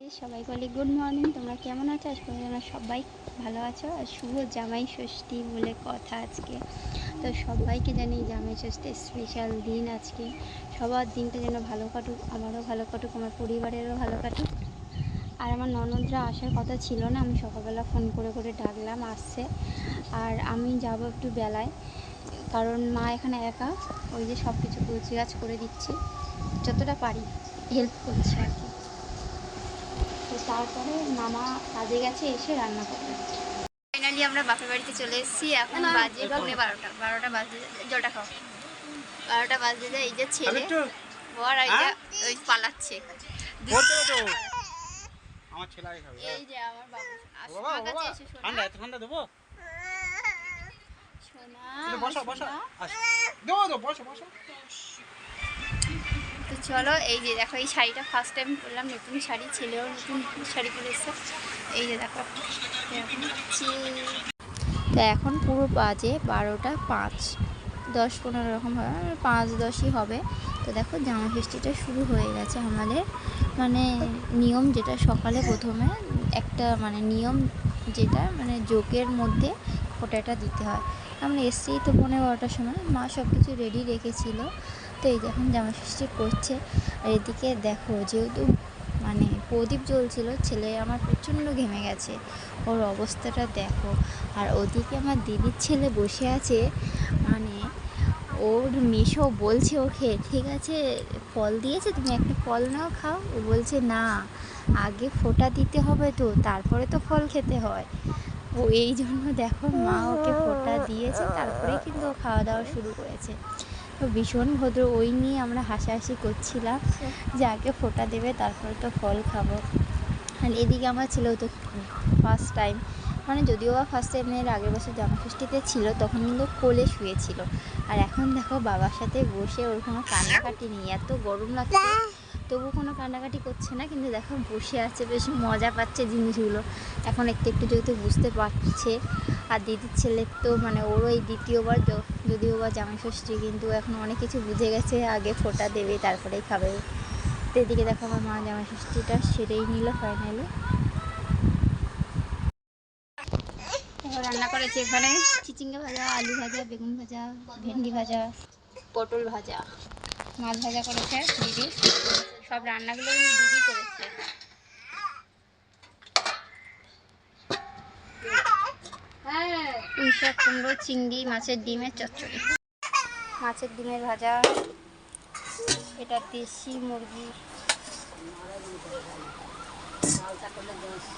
এই সবাই বলি গুড মর্নিং তোমরা কেমন আছো? আজ পর্যন্ত সবাই ভালো আছো। আর শুভ জামাই ষষ্ঠী বলে কথা আজকে। তো সবাইকে জানি জামাই ষষ্ঠীর স্পেশাল দিন আজকে। সবার দিনটা যেন ভালো কাটুক, আমারও ভালো কাটুক, আমার পরিবারেরও ভালো কাটুক। আর আমার ননদরা আসার কথা ছিল না, আমি সকালবেলা ফোন করে করে ডাকলাম, আসছে। আর আমি যাব একটু বেলায়, কারণ মা এখানে একা, ওই যে সব কিছু গাছ করে দিচ্ছি। যতটা পারি হেল্প করছে আর কি। তারপরে মামা কাজে গেছে এসে রান্না করবে। ফাইনালি আমরা বাপের বাড়িতে চলে এসেছি এখন বাজে পৌনে বারোটা। বারোটা বাজে জলটা খাও। বারোটা বাজে যায় এই যে ছেলে বর আর এই যে ওই পালাচ্ছে। বলতে আমার ছেলে এই যে আমার বাবা। আমার বাবা কাছে এসে ঠান্ডা এত ঠান্ডা দেবো? শোনা বসো বসো। সোনা। দেবো বসো বসো। চলো, এই যে দেখো, এই শাড়িটা ফার্স্ট টাইম পরলাম, নতুন শাড়ি, ছেলেও নতুন শাড়ি পরেছে। এই যে দেখো, তো এখন পুরো বাজে বারোটা পাঁচ, দশ পনেরো রকম পাঁচ দশই হবে। তো দেখো, জামা ষষ্ঠীটা শুরু হয়ে গেছে আমাদের। মানে নিয়ম যেটা সকালে প্রথমে, একটা মানে নিয়ম যেটা মানে যোগের মধ্যে ফোঁটাটা দিতে হয়। আমরা এসছি তো পনেরো বারোটার সময়, মা সব কিছু রেডি রেখেছিল। তো এই যখন জামা ষষ্ঠী করছে আর এদিকে দেখো যেহেতু মানে প্রদীপ জ্বলছিল, ছেলে আমার প্রচণ্ড ঘেমে গেছে। ওর অবস্থাটা দেখো। আর ওদিকে আমার দিদির ছেলে বসে আছে। মানে ওর মেশো বলছে ওকে, ঠিক আছে, ফল দিয়েছে, তুমি একটা ফল নাও, খাও। ও বলছে, না, আগে ফোঁটা দিতে হবে তো, তারপরে তো ফল খেতে হয়। ও এই জন্য দেখো মা ওকে ফোঁটা দিয়েছে তারপরে কিন্তু ও খাওয়া দাওয়া শুরু করেছে। তো ভীষণ ভদ্র, ওই নিয়ে আমরা হাসাহাসি করছিলাম। যে আগে ফোটা দেবে, তারপরে তো ফল খাব। আর এদিকে আমার ছিল তো ফার্স্ট টাইম মানে যদিও বা ফার্স্ট টাইম এর আগের বছর জামাষষ্ঠীতে ছিল, তখন কিন্তু কোলে শুয়েছিল। আর এখন দেখো, বাবার সাথে বসে ওর কোনো কান্নাকাটি নেই। এত গরম লাগছে। তবু কোনো কান্নাকাটি করছে না, কিন্তু দেখো বসে আছে, বেশ মজা পাচ্ছে জিনিসগুলো। এখন একটু একটু যেহেতু বুঝতে পারছে, আর দিদির ছেলে তো মানে ওরও এই দ্বিতীয়বার যদিও বা জামাই ষষ্ঠী, কিন্তু এখন অনেক কিছু বুঝে গেছে, আগে ফোঁটা দেবে, তারপরেই খাবে। তো এদিকে দেখো আমার মা জামাই ষষ্ঠীটা সেরেই নিল ফাইনালি রান্না করেছে এখানে চিচিঙ্গা ভাজা, আলু ভাজা, বেগুন ভাজা, ভেন্ডি ভাজা, পটল ভাজা। মাছ ভাজা করেছে দিদি। সব রান্নাগুলো কিন্তু দিদি করেছে। শাক কুমড়ো চিংড়ি মাছের ডিমের চচ্চড়ি। মাছের ডিমের ভাজা এটা দেশি মুরগি।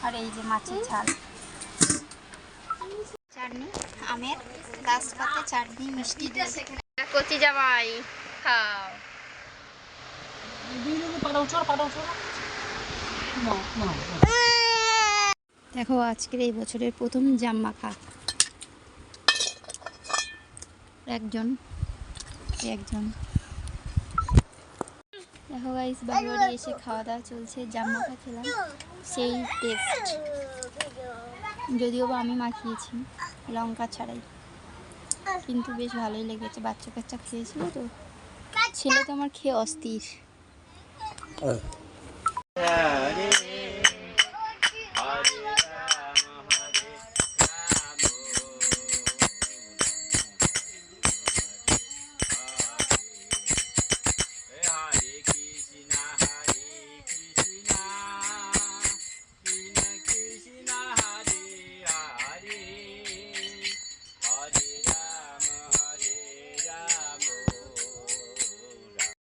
আর এই যে মাছের ঝাল। চাটনি আমের গাছ পাতে চাটনি মিষ্টি কচি জামাই খাও। দেখো, আজকের এই বছরের প্রথম জাম মাখা একজন একজন। দেখো গাইস বাড়ি এসে খাওয়া দাওয়া চলছে জাম মাখা খেলাম। সেই টেস্ট যদিও বা আমি মাখিয়েছি, লঙ্কা ছাড়াই। কিন্তু বেশ ভালোই লেগেছে বাচ্চা কাচ্চা খেয়েছিল তো। ছেলে তো আমার খেয়ে অস্থির। আরে